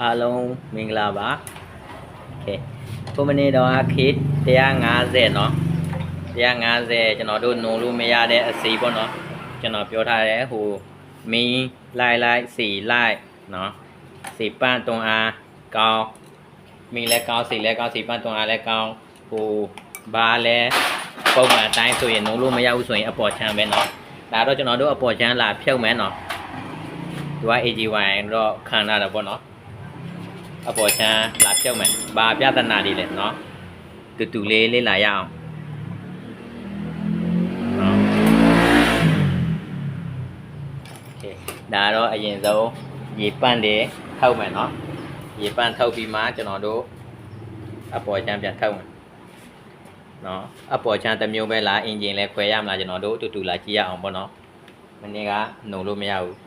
အားလုံးမင်္ဂလာပါโอเคခုမနေ့တော့ခေတ်150เนาะ150ကျွန်တော်တို့နုံလို့မရတဲ့အစီပေါ့เนาะကျွန်တော်ပြောထားတယ်ဟိုမင်းလိုက်လိုက်စီလိုက်เนาะစီပန့်တွန်အားကောင်းမင်းလည်းကောင်းစီလည်းကောင်းစီပန့်တွန်အားလည်းကောင်းဟိုဘာလဲပုံမှန်အတိုင်းဆိုရင်နုံလို့မရဘူးဆိုရင်အပေါ်ချမ်းပဲเนาะဒါတော့ကျွန်တော်တို့အပေါ်ချမ်းလာဖြုတ်မယ်เนาะသူက AG1 တော့ခံရတာပေါ့เนาะ အပေါ်ချမ်းလာပြုတ်မယ်။ဘာပြဿနာတွေလဲနော်။တူတူလေးလေးလာရအောင်။နော်။ Okay ဒါတော့အရင်ဆုံးရေပန့်တယ်ထုတ်မယ်နော်။ရေပန့်ထုတ်ပြီးမှကျွန်တော်တို့အပေါ်ချမ်းပြန်ထုတ်မယ်။နော်။အပေါ်ချမ်းတစ်မျိုးပဲလားအင်ဂျင်လဲခွဲရမလားကျွန်တော်တို့တူတူလာကြည့်ရအောင်ပေါ့နော်။မနေ့ကနှုံလို့မရဘူး။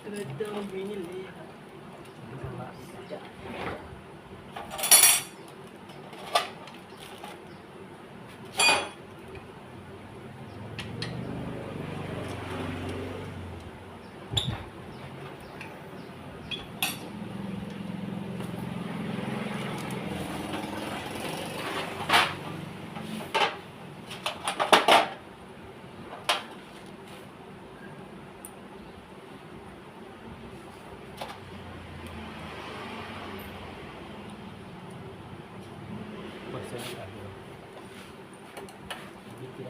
Red daw ang binili.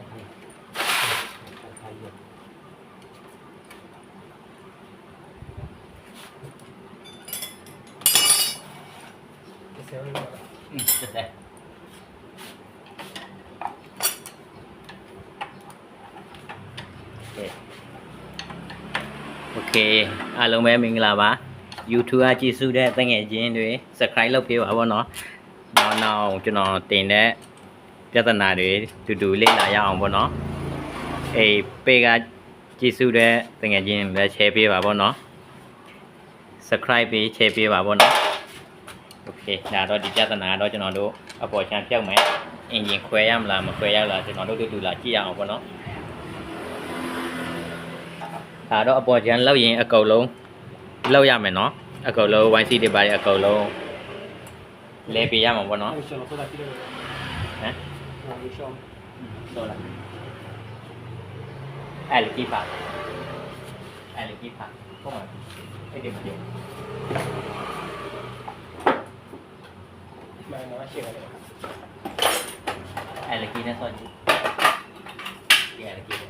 โอเคโอเคအားလုံးပဲမင်္ဂလာပါ YouTube အကြည့်စုတဲ့တငယ်ချင်းတွေ Subscribe လုပ်ပေးပါဗောနော်နောက်နောက်ကျွန်တော်တင်တဲ့ ပြဿနာတွေတူတူလေ့လာရအောင်ဗောနော်အေးပေကကြည့်စုတဲ့တငယ်ချင်းလည်း share ပေးပါဗောနော် Subscribe ပေး share ပေးပါဗောနော် โอเคဒါတော့ဒီပြဿနာကတော့ကျွန်တော်တို့အပေါ်ချမ်းပြောက်မယ်အင်ဂျင်ခွဲရမလားမခွဲရလားကျွန်တော်တို့တူတူလာကြည့်ရအောင်ပေါ့နော်ဒါတော့အပေါ်ချမ်းလောက်ရင်အကုန်လုံးလောက်ရမယ်နော်အကုန်လုံး YC တွေပါတယ်အကုန်လုံးလဲပေးရမှာပေါ့နော် Malaysia. Solar. Allergy part. Allergy part. Không phải. Cái điểm điểm. Mà nó chỉ là Allergy nó thôi. Allergy.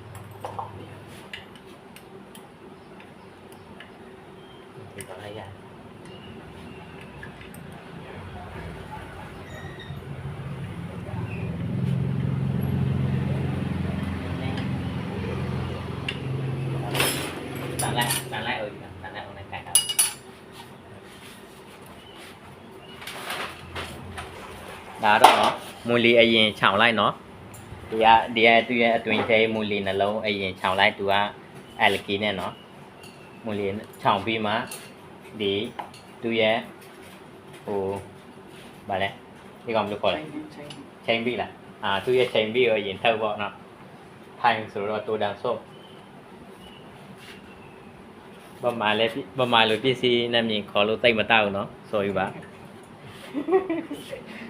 đó đó mùi lì ai yên chào lại nó thì à đi à tuy à tuy thế mùi lì là lâu ai yên chào lại tụi à ai là kí này nó mùi lì chào vì mà đi သူရဲ့ဟိုဗာလဲဒီကောင်ဘယ်လိုခေါ်လဲ ချိန် ချိန်ပြီလားအာသူရဲ့ချိန်ပြီကိုအရင်ထုတ်ပေါ့နော်ထိုင်ဆိုတော့တူတန်ဆော့ဗမာလဲဗမာလိုပစ္စည်းနဲ့မြင်ခေါ်လို့တိတ်မတောက်နော် sorry ပါထိုင်ထိုင်လို့တော့ခေါ်လို့ရမှာကြိုင်လားတ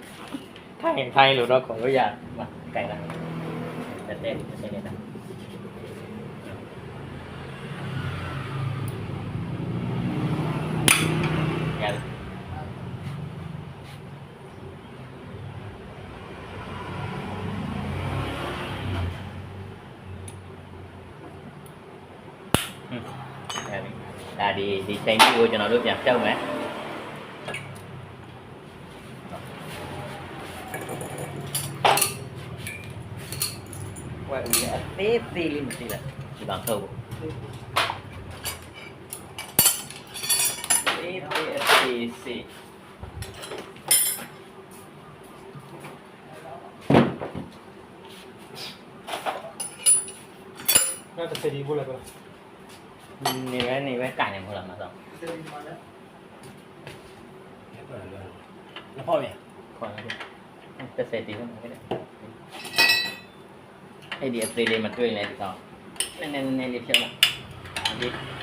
타일로라 거야 막 가이라 그때 그때다 đi. Đi xem video cho nó được nhập xong ấy ತೇಲಿ ಮುಟ್ಟಿಲ್ಲ ibang tao. APFC. Nah, terjadi bola bola. Ini kan, ini kan kain yang bola macam. Terjadi mana? Apa lagi? Apa ya? Kau lagi. Terjadi kan? အဲ့ဒီအသေးလေးမတွေ့လဲဒီကောင်နည်းနည်းနည်းလေးဖြုတ်လိုက်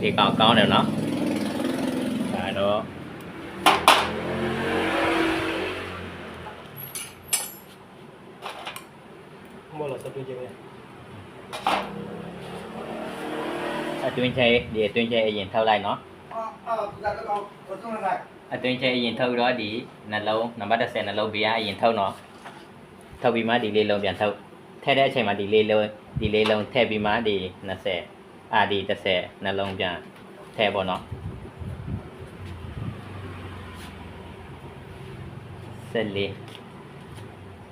thì còn con nào nó. Rồi đó à, tuyên xe để tuyên xe nhìn thâu lại nó. À, tuyên xe nhìn thâu đó đi là lâu nó bắt đầu xe là lâu bia nhìn thâu nó. Thâu bị má đi lên lâu biển thâu. Thế đấy xe mà đi lên lâu đi lên lâu thế bị má đi là xe RD 30နှလုံးပြန်ထည့်ပေါ့နော်ဆက်လေး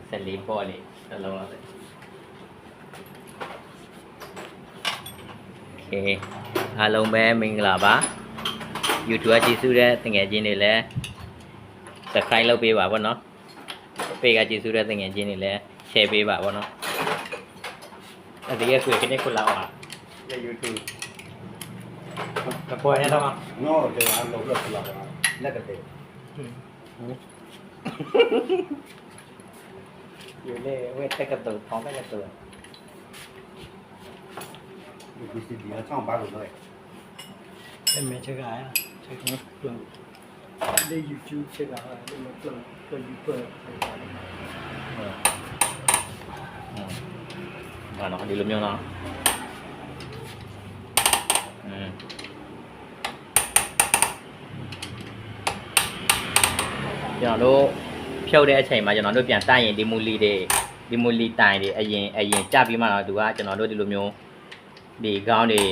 ဆက်လေးပေါ့လေနှလုံးလောက် Okay အားလုံးပဲမင်္ဂလာပါ YouTube ကြည့်စုတဲ့တငယ်ချင်းတွေလည်း subscribe လုပ်ပေးပါဗောနော် page ကကြည့်စုတဲ့တငယ်ချင်းတွေလည်း share ပေးပါဗောနော်အဲဒီရဲ့ခွေကနေခုလောက်ပါ Dạ YouTube. Các cô nhé không? No, they are no blood blood. Negative. Yo le voy a tener que tomar la tela. Yo quise día chong ba rồi. Em mẹ chơi gái à? Chơi không? Plum. Đây YouTube chơi gái à? Đây mà plum. Plum YouTube. Và nó đi lắm nhau nào. ကျွန်တော်တို့ဖြုတ်တဲ့အချိန်မှာကျွန်တော်တို့ပြန်စရင်ဒီမူလီတွေဒီမူလီတိုင်တွေအရင်အရင်ကြပြီးမှတော့သူကကျွန်တော်တို့ဒီလိုမျိုးဒီကောင်းတွေ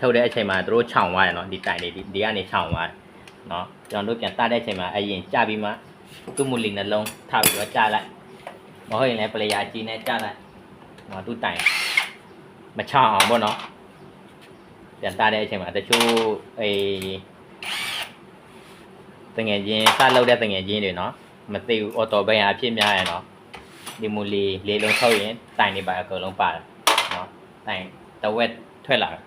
ထုတ်တဲ့အချိန်မှာသူတို့ခြောင်သွားတယ်နော်ဒီတိုင်တွေဒီဒီကနေခြောင်သွားတယ်နော်ကျွန်တော်တို့ပြန်စတဲ့အချိန်မှာအရင်ကြပြီးမှသူ့မူလီနှလုံးထပြီးတော့ကြလိုက်မဟုတ်ရင်လည်း player အကြီးနဲ့ကြလိုက်နော်သူ့တိုင်မခြောင်အောင်ပေါ့နော်ပြန်စတဲ့အချိန်မှာတချို့အေး တငယ်ချင်းစလောက်တဲ့တငယ်ချင်းတွေနော်မသိဘူးအော်တော်ဘိန်းအဖြစ်များရယ်နော်ဒီမူလီလေးလုံးထုတ်ရင်တိုင်နေပါအကုန်လုံးပါတယ်နော်တိုင်တဝက်ထွက်လာတယ်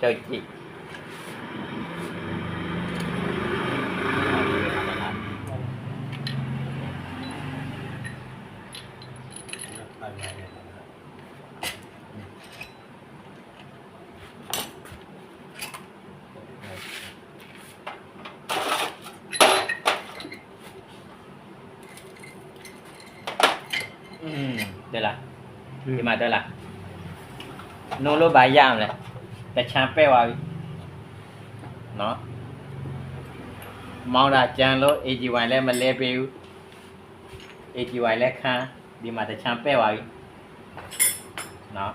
ကျောက်ကြည့် တွေ့လားဒီမှာတွေ့လားနိုးလို့ဘာရမလဲတချံပဲ့သွားပြီနော်မောင်းတာကြံလို့ AGY လည်းမလဲပေးဘူး AGY လည်းခန်းဒီမှာတချံပဲ့သွားပြီနော်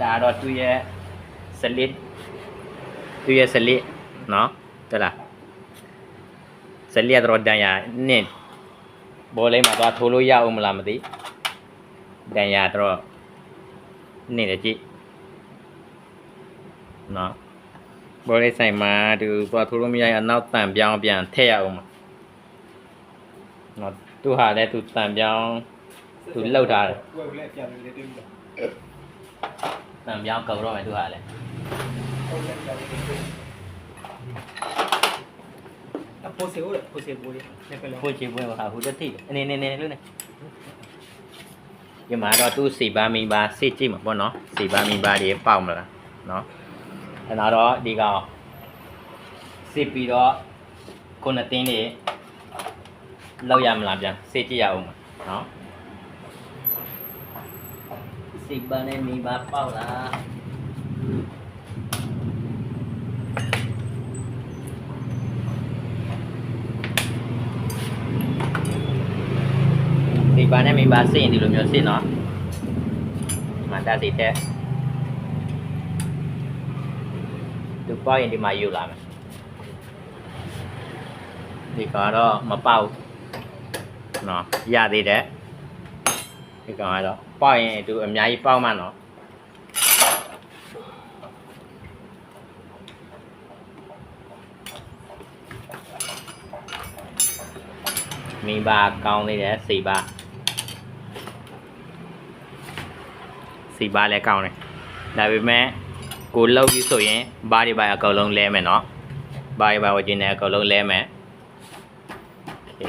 ဒါတော့သူရဲ့ slit သူရဲ့ slit နော်တွေ့လား slit တော့တန်ရနင့် ဘောလေးမှာသွားထိုးလို့ရအောင်မလားမသိတန်ရတော့နင့်လည်းကြည့်နော်ဘောလေးဆိုင်မှာသူသွားထိုးလို့မရရင်အနောက်တန်ပြောင်းပြန်ထည့်ရအောင်မနော်သူဟာလည်းသူတန်ပြောင်းသူလှုပ်ထားတယ်ဝယ်လဲပြန်လေတင်းတယ်တန်ပြောင်းကောက်တော့မယ်သူဟာလည်းဟုတ်လဲပြန်လေတင်း အပိုးစေဦးလေပိုးစေဘူးလေနေပလောကိုချေပွဲဟာဟိုတက်တိအနေနဲ့နေလို့နေဒီမှာတော့သူစီပါမီပါစစ်ကြည့်မှာပေါ့နော်စီပါမီပါတွေပေါက်မလားနော်အဲနောက်တော့ဒီကောင်စစ်ပြီးတော့ခုနှစ်တင်းတွေလောက်ရမလားပြန်စစ်ကြည့်ရအောင်ပါနော်စီပါနဲ့မီပါပေါက်လား ပါနဲ့မီပါစစ်ရင်ဒီလိုမျိုးစစ်နော်ဒီမှာတက်စီတဲ့သူပေါက်ရင်ဒီမှာယူလာမယ်ဒီကတော့မပေါက်နော်ရသေးတယ်ဒီကောင်ကတော့ပေါက်ရင်သူအများကြီးပေါက်မှနော်မိဘကောင်းသေးတယ်စီပါ စီပါလည်းကောင်းတယ်ဒါပေမဲ့ကိုလောက်ပြီးဆိုရင်ဘားတွေပါအကုန်လုံးလဲမယ်နော်ဘားတွေပါဝကျင်တယ်အကုန်လုံးလဲမယ်โอเค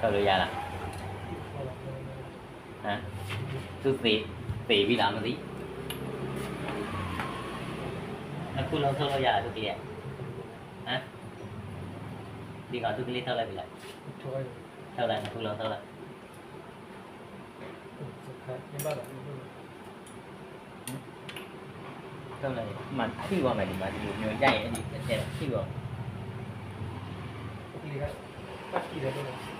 ဆက်လို့ရလားဟမ်သူသေသေပြီလားမသိ कुल अवसर या अरू के यहाँ दिखा तू किले तलाई बिला तलाई कुल अवसर तलाई mặt khi vào ngày mà nhiều nhiều dây anh đi xe khi vào ปกติแล้ว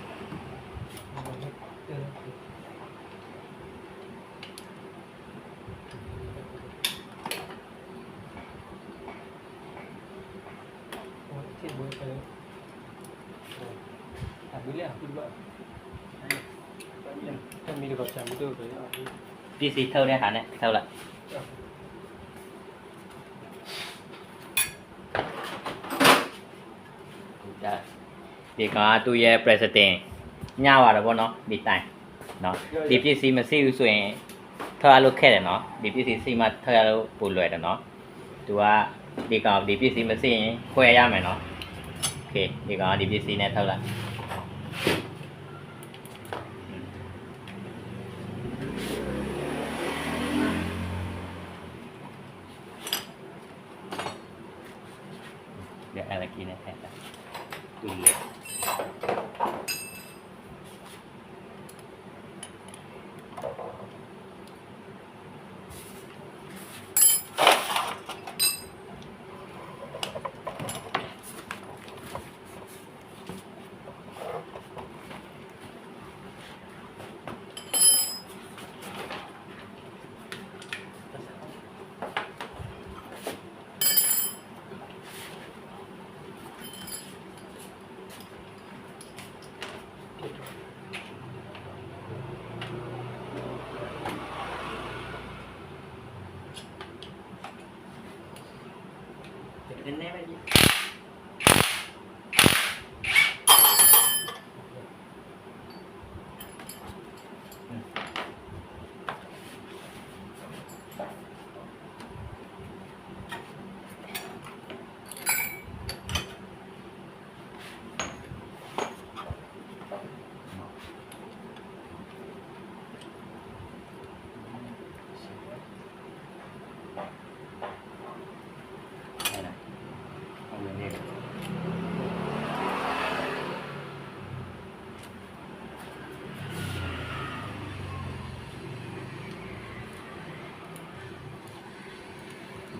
တမီးတော့ချမ်းတို့ပဲ ပစ္စည်းထုတ်တဲ့ဟာနဲ့ထုတ်လိုက်ဒါဒီကောင်ကသူ့ရဲ့ president ညပါတော့ဗောနော်ဒီတိုင်းနော်ဒီပစ္စည်းမရှိဘူးဆိုရင်ထွက်ရလို့ခက်တယ်နော်ဒီပစ္စည်းစီမထွက်ရလို့ပိုလွယ်တယ်နော်သူကဒီကောင်ဒီပစ္စည်းမရှိရင်ခွဲရမယ်နော်โอเคဒီကောင်ကဒီပစ္စည်းနဲ့ထုတ်လိုက်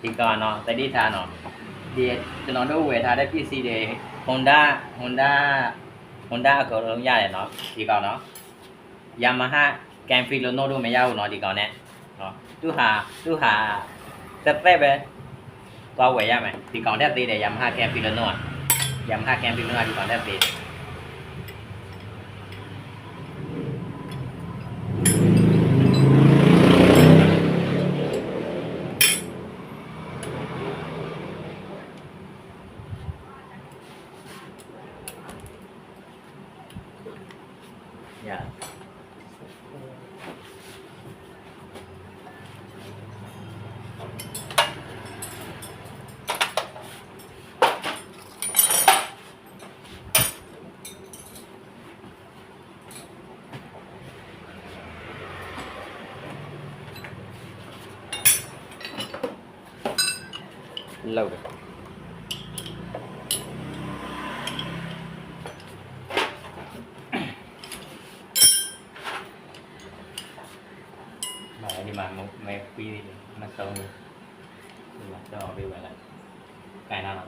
ဒီကောင်နော်တတိထားနော်ဒီကျွန်တော်တို့ဝယ်ထားတဲ့ပစ္စည်းတွေဟ Honda Honda Honda အကုန်လုံးရတယ်နော်ဒီကောင်နော် Yamaha Campilano တို့မရဘူးနော်ဒီကောင်နဲ့နော်သူဟာသူဟာသက်သက်ပဲသွားဝယ်ရမယ်ဒီကောင်တက်သေးတယ် Yamaha Campilano อ่ะ Yamaha Campilano ကဒီကောင်တက်သေးတယ် back free đi được nó sâu hơn nhưng mà cho họ đi vậy là cái nào là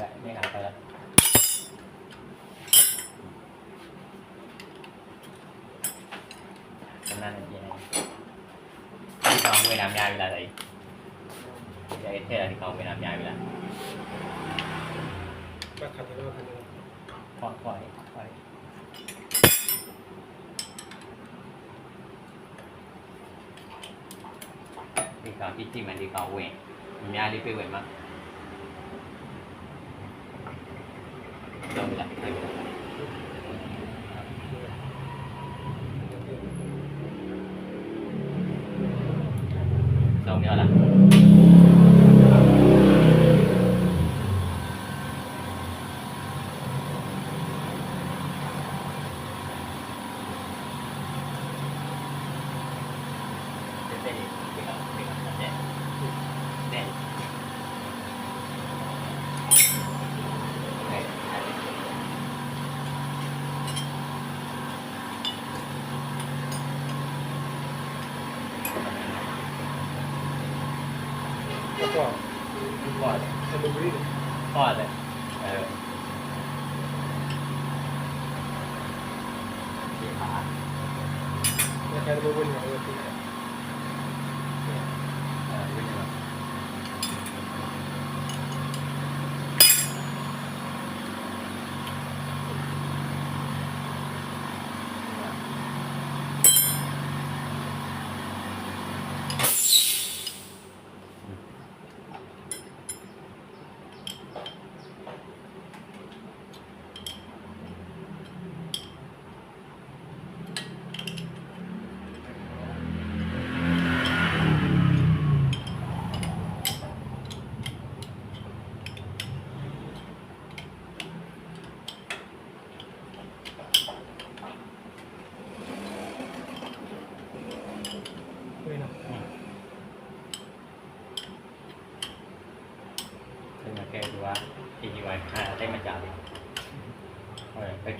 แล้วไม่หายไปแล้วนั่นยังไงที่เขาเวน้ำยาเวลาไหนยาเทศอะไรที่เขาเวน้ำยาเวลาก็ขัดแล้วกันปล่อยปล่อยปล่อยที่เขาที่ที่มันที่เขาเวนยาที่ไปเวนมาก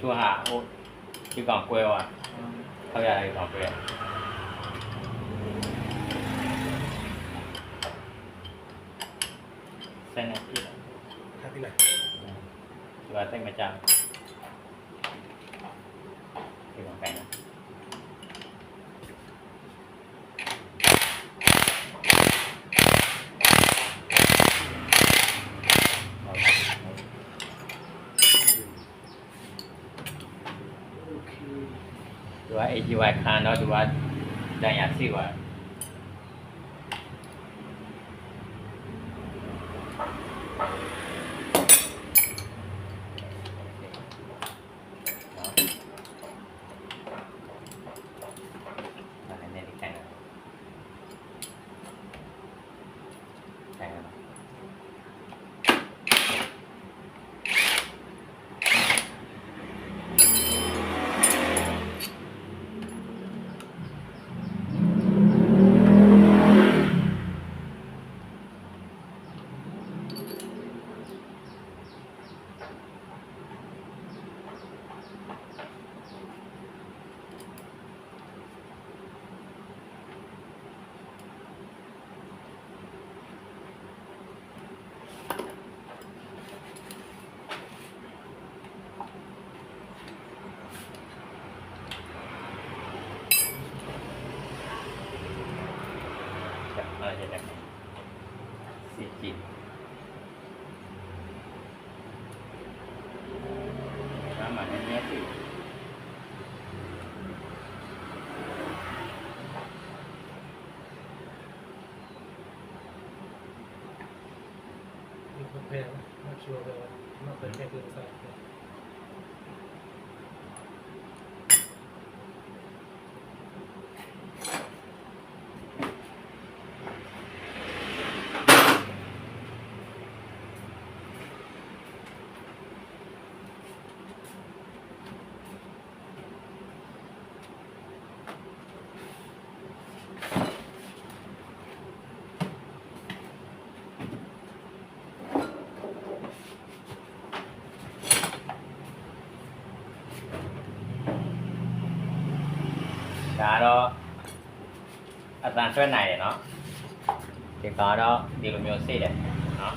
说哈，我กล่อง来就讲过。ใส่ะเขาอยากได้กล่ไหนหน้าที่ไหนว่าเส้นประจำ ATY คาร์นอดูว่าได้ยากษ์สิวะ กินน้ำมันแน่ๆสิมีคนแพ้นมาชัวร์เลยมาเป็นแพ้คือนส่ တန်ဆွဲနိုင်တယ်နော်ဒီကတော့ဒီလိုမျိုးစေးတယ်နော်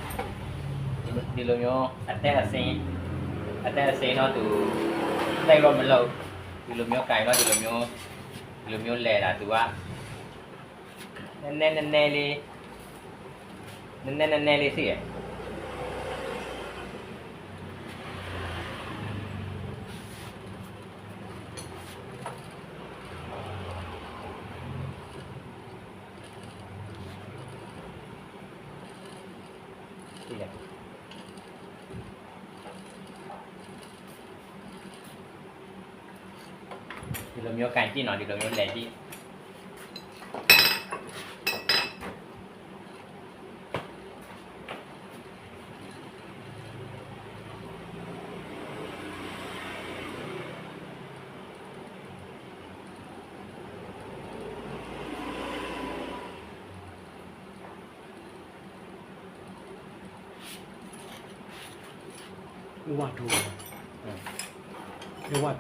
ဒီလိုဒီလိုမျိုးအတက်အစင်းအတက်အစင်းတော့သူတိတ်တော့မလုပ်ဒီလိုမျိုးကင်တော့ဒီလိုမျိုးဒီလိုမျိုးလဲတာသူကနည်းနည်းနည်းနည်းလေးနည်းနည်းနည်းနည်းလေးစီးရ คือเรามีโอกาสที่หนอนอยู่เรามีโอกาสที่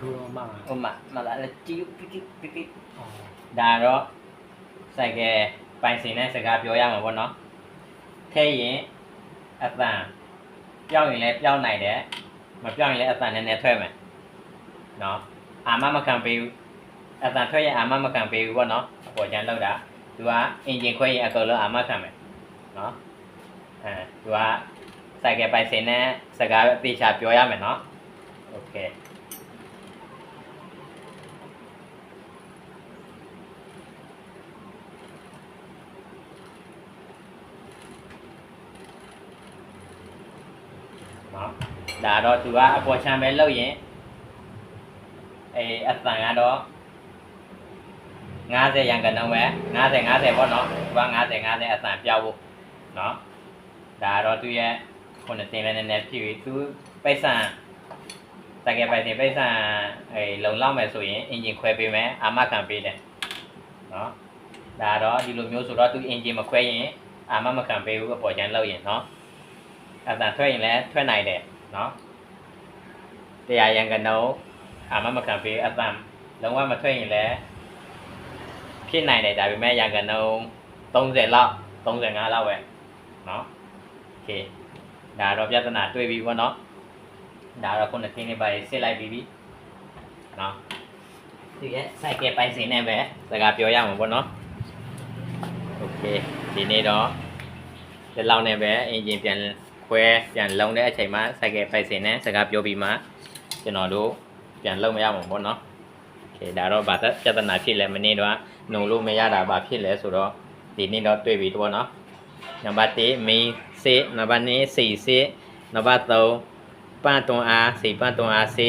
ထိုးတော့မှာ ဥမာမလာလဲကြည့်ပိကိပိကိ အော် ဒါတော့စိုက်ကဲပိုင်စင်နဲ့စကားပြောရမှာပေါ့နော်ထဲရင်အတန်ပြောင်းရင်လည်းပြောင်းနိုင်တယ်မပြောင်းရင်လည်းအတန်နည်းနည်းထွက်မယ်နော်အာမမခံပေးဘူးအတန်ထွက်ရင်အာမမခံပေးဘူးပေါ့နော်အပေါ်ကျန်လောက်တာသူကအင်ဂျင်ခွဲရင်အကုန်လုံးအာမခံမယ်နော်အဲသူကစိုက်ကဲပိုင်စင်နဲ့စကားအသေးချာပြောရမယ်နော်โอเค ဒါတော့သူကအပေါ်ချမ်းပဲလောက်ရင်အဲအတန်ကတော့90ရန်ကနှုန်းပဲ90 90ပေါ့နော်သူက90 50အတန်ပြောက်ဖို့နော်ဒါတော့သူရဲ့ခုနတင်လည်းနည်းနည်းဖြစ်ပြီးသူပိတ်ဆန်တကယ်ပိုင်တင်ပိတ်ဆန်အဲလုံလောက်မယ်ဆိုရင်အင်ဂျင်ခွဲပေးမယ်အာမခံပေးတယ်နော်ဒါတော့ဒီလိုမျိုးဆိုတော့သူအင်ဂျင်မခွဲရင်အာမမခံပေးဘူးအပေါ်ချမ်းလောက်ရင်နော်အတန်ထွက်ရင်လည်းထွက်နိုင်တယ် နော်တရားရန်ကနုံအာမမခံပေးအတန်လုံးဝမထွက်ရင်လည်းဖြစ်နိုင်တယ်ဒါပေမဲ့ရန်ကနုံ30လောက်35လောက်ပဲနော်โอเคဒါတော့ပြဿနာတွေ့ပြီပေါ့နော်ဒါတော့ခုနကင်းလေးပါရေးစစ်လိုက်ပြီးပြီနော်ဒီရဲ့စိုက်ကပိုင်စင်နဲ့ပဲစကားပြောရမှာပေါ့နော်โอเคဒီနေ့တော့ဒီလောက်နဲ့ပဲအင်ဂျင်ပြန် ခွဲပြန်လုံတဲ့အချိန်မှာစိုက်ကယ်ပိုက်စင်နဲ့စကားပြောပြီးမှကျွန်တော်တို့ပြန်လုံမရမှာပေါ့နော်။ Okay ဒါတော့ဗာသက်ပြဿနာဖြစ်လဲမနေ့တော့နှုံလို့မရတာဗာဖြစ်လဲဆိုတော့ဒီနေ့တော့တွေ့ပြီတော့နော်။နံပါတ်1မီစေနံပါတ်2စီစေနံပါတ်3ပန့်တွန်အားစီပန့်တွန်အားစေ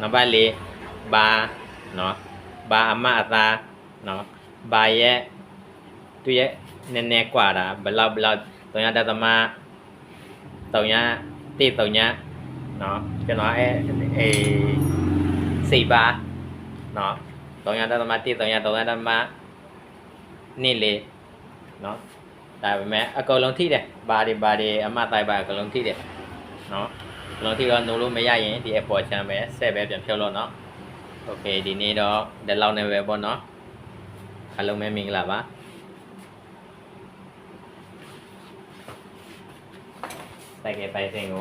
နံပါတ်4ဘာနော်ဘာအမအသာနော်ဘာရဲ့သူရဲ့နည်းနည်းกว่าတာဘယ်လောက်ဘယ်လောက်300 taunya ti taunya nó cho nó e, e, si ba nó taunya ta ma ti taunya taunya ta ma ni le nó tại vì mẹ à, cầu lông thi đây ba đi ba đi à, mà tại bà cầu lông thi đây nó lông thi con đúng luôn mấy ai vậy thì em bỏ cho mẹ xe bé biển theo luôn nó ok đi này đó để lâu này về bọn nó alo mẹ mình là bác ใส่เกไปเพลงนู้